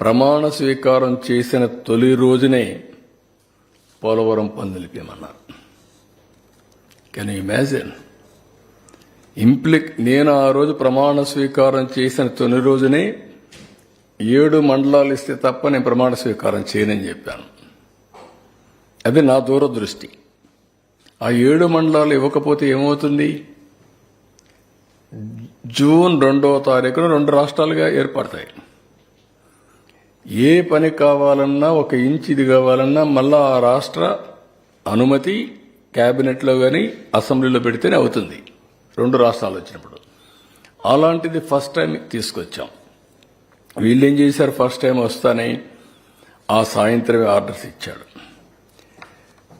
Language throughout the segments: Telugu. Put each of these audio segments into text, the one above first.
ప్రమాణ స్వీకారం చేసిన తొలి రోజునే పోలవరం పందిలిపేమన్నారు కెన్ ఇమాజిన్ ఇంప్లి నేను ఆ రోజు ప్రమాణ స్వీకారం చేసిన తొలి రోజునే ఏడు మండలాలు ఇస్తే తప్ప నేను ప్రమాణ స్వీకారం చేయనని చెప్పాను. అది నా దూరదృష్టి. ఆ ఏడు మండలాలు ఇవ్వకపోతే ఏమవుతుంది? జూన్ రెండవ తారీఖున రెండు రాష్ట్రాలుగా ఏర్పడతాయి. ఏ పని కావాలన్నా ఒక ఇంచ్ ఇది కావాలన్నా మళ్ళా ఆ రాష్ట్ర అనుమతి క్యాబినెట్లో కానీ అసెంబ్లీలో పెడితేనే అవుతుంది. రెండు రాష్ట్రాలు వచ్చినప్పుడు. అలాంటిది ఫస్ట్ టైం తీసుకొచ్చాం. వీళ్ళు ఏం చేశారు? ఫస్ట్ టైం వస్తానే ఆ సాయంత్రమే ఆర్డర్స్ ఇచ్చాడు.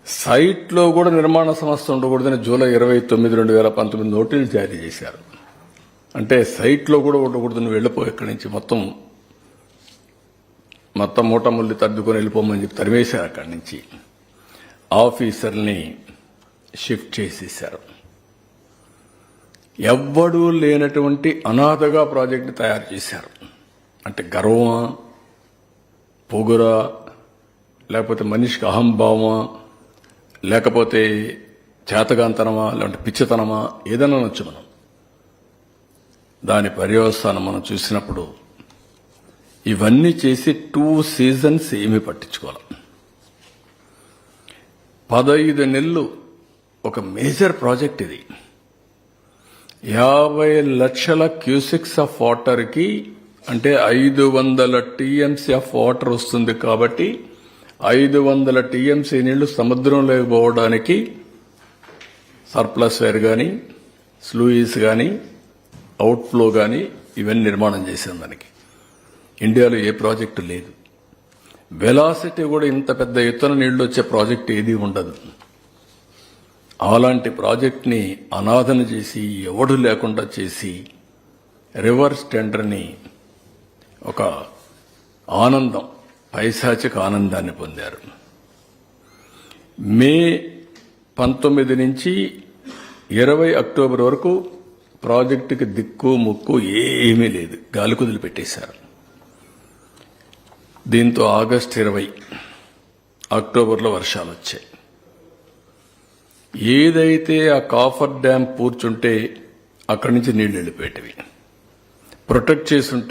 సైట్లో కూడా నిర్మాణ సంస్థ ఉండకూడదని జూలై ఇరవై తొమ్మిది రెండు వేల పంతొమ్మిది నోటీసులు జారీ చేశారు. అంటే సైట్లో కూడా ఉండకూడదని వెళ్ళిపో ఇక్కడి నుంచి మొత్తం మొత్తం మూటముల్లి తద్దుకొని వెళ్ళిపోమని చెప్పి తరివేశారు అక్కడి నుంచి. ఆఫీసర్ని షిఫ్ట్ చేసేశారు. ఎవ్వడూ లేనటువంటి అనాథగా ప్రాజెక్ట్ని తయారు చేశారు. అంటే గర్వమా? పొగురా? లేకపోతే మనిషికి అహంభావమా? లేకపోతే చేతగాంతనమా? లేదంటే పిచ్చితనమా? ఏదైనా నచ్చు మనం. దాని పర్యవస్థానం మనం చూసినప్పుడు ఇవన్నీ చేసి టూ సీజన్స్ ఏమీ పట్టించుకోవాలి. పదహైదు నెలలు ఒక మేజర్ ప్రాజెక్ట్ ఇది. యాభై లక్షల క్యూసిక్స్ ఆఫ్ వాటర్కి అంటే ఐదు వందల టీఎంసీ ఆఫ్ వాటర్ వస్తుంది కాబట్టి ఐదు వందల టీఎంసీ నీళ్ళు సముద్రంలోకి పోవడానికి సర్ప్లస్ వేర్ కానీ స్లూయిస్ కానీ అవుట్ఫ్లో కానీ ఇవన్నీ నిర్మాణం చేసాం దానికి. ఇండియాలో ఏ ప్రాజెక్టు లేదు. వెలాసిటీ కూడా ఇంత పెద్ద ఎత్తున నీళ్ళు వచ్చే ప్రాజెక్ట్ ఏది ఉండదు. అలాంటి ప్రాజెక్ట్ని అనాథన చేసి ఎవడు లేకుండా చేసి రివర్స్ టెండర్ని ఒక ఆనందం పైశాచిక ఆనందాన్ని పొందారు. మే పంతొమ్మిది నుంచి ఇరవై అక్టోబర్ వరకు ప్రాజెక్టుకి దిక్కు ముక్కు ఏమీ లేదు. గాలి కుదిలి పెట్టేశారు దీంతో ఆగస్ట్ ఇరవై అక్టోబర్లో వర్షాలు వచ్చాయి. ఏదైతే ఆ కాఫర్ డ్యామ్ పూర్చుంటే అక్కడి నుంచి నీళ్ళు వెళ్ళిపోయేటివి. ప్రొటెక్ట్ చేసుంటే